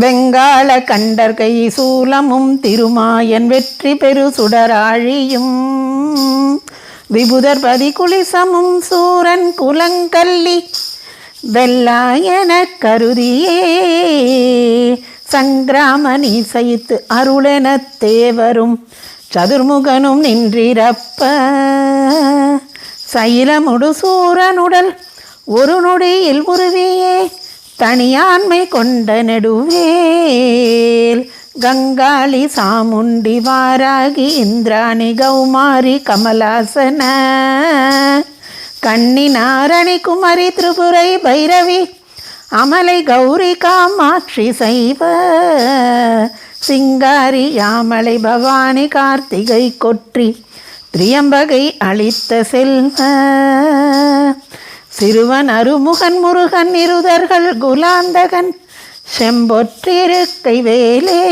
வெங்காள கண்டர்கை சூலமும் திருமாயன் வெற்றி பெரு சுடராழியும். விபுதர்பதி குலிசமும் சூரன் குலங்கல்லி வெள்ளாயன கருதியே. சங்கிராமணி சைத்து அருளென தேவரும் சதுர்முகனும் நின்றிரப்ப. சைலமுடு சூரனுடல் ஒரு நொடியில் உருவிய தனியாண்மை கொண்ட நெடுவேல். கங்காளி சாமுண்டி வாராகி இந்திராணி கௌமாரி கமலாசன. கண்ணினாரணி குமரி திரிபுரை பைரவி. அமலை கௌரி காமாட்சி சைவ. சிங்காரி யாமலை பவானி கார்த்திகை கொற்றி. திரியம்பகை அளித்த செல்வ. சிறுவன் அருமுகன் முருகன் இருதர்கள் குலாந்தகன் செம்பொற்றிருக்கை வேலே